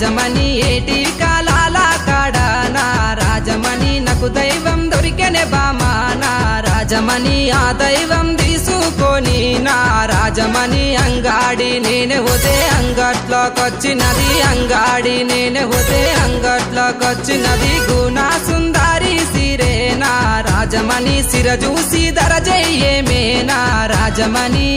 రాజమణి ఏటి కాలాల కాడానా? రాజమణి నాకు దైవం దొరికెనే బామానా? రాజమణి ఆ దైవం తీసుకొని నా రాజమణి అంగాడి నేనే పోతే అంగట్లోకొచ్చినది. అంగాడి నేనే పోతే అంగట్లోకొచ్చినది. గుణా సుందరి సిరేనా? రాజమణి సిర చూసి దరజయ్యేమేనా రాజమణి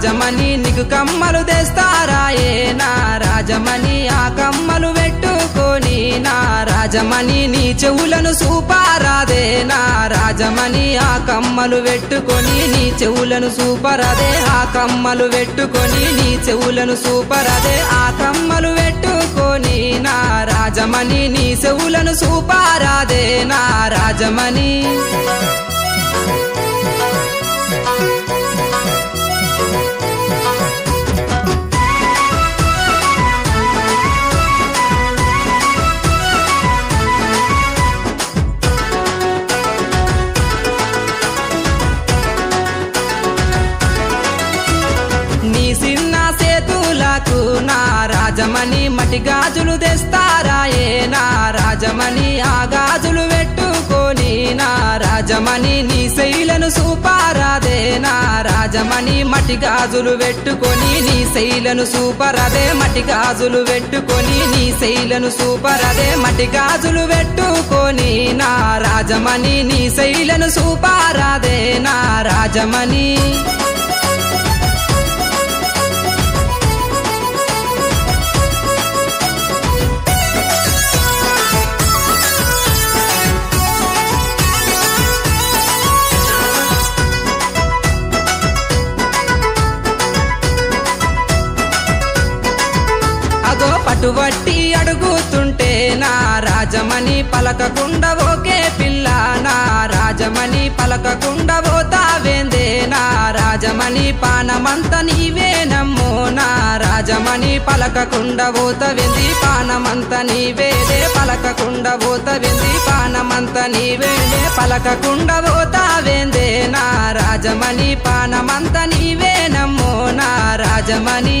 రాజమణి నీకు కమ్మలు తెస్తారాయే నా రాజమణి ఆ కమ్మలు పెట్టుకొని నా రాజమణి నీ చెవులను సూపారాదే. నా రాజమణి ఆ కమ్మలు పెట్టుకొని నీ చెవులను సూపరదే. ఆ కమ్మలు పెట్టుకొని నీ చెవులను సూపరదే. ఆ కమ్మలు పెట్టుకొని నా రాజమణి నీ చెవులను సూపారాదే. నా రాజమణి నాకు నా రాజమణి మటి గాజులు తెస్తారా? ఏ నా రాజమణి ఆ గాజులు పెట్టుకొని నా రాజమణి నీ శైలను సూపారాదే? నా రాజమణి మటి గాజులు పెట్టుకొని నీ శైలను సూపరదే? మటి గాజులు పెట్టుకొని నీ శైలను సూపరదే? మటి గాజులు పెట్టుకొని నా రాజమణి నీ శైలను సూపారాదే? నా రాజమణి అగో పటువట్టి అడుగుతుంటే నా రాజమణి పలకకుండా ఓకే పిల్ల నా రాజమణి పలకకుండా పోతావేందే? నా రాజమణి పానమంత నీవేనమ్మో నా రాజమణి పలకకుండా పోతవింది? పానమంత నీవేదే పలకకుండా పోతవింది? పానమంత నీవేదే పలకకుండా పోతావేందే? నా రాజమణి పానమంత నీవేనమ్మో నా రాజమణి.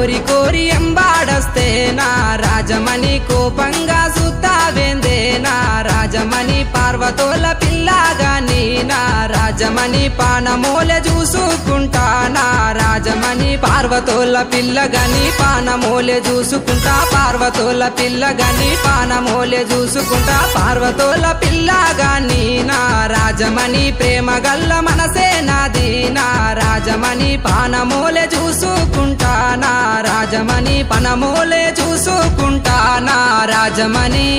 కోరి కోరి ఎంబాడస్తేనా రాజమణి కోపంగా సుత్తావేందేనా రాజమణి పార్వతోల పిల్లగాని నా రాజమణి పానమూల చూసుకుంటానా రాజమణి పార్వతోల పిల్లగని పానమూల చూసుకుంటా? పార్వతోల పిల్లగని పానమూల చూసుకుంటా? పార్వతోల పిల్లగాని నా రాజమణి ప్రేమ గల్ల మనసే నాది నా రాజమణి పానమూల చూసుకుంటానా రాజమణి పనమూలే చూసుకుంటా నా రాజమణి.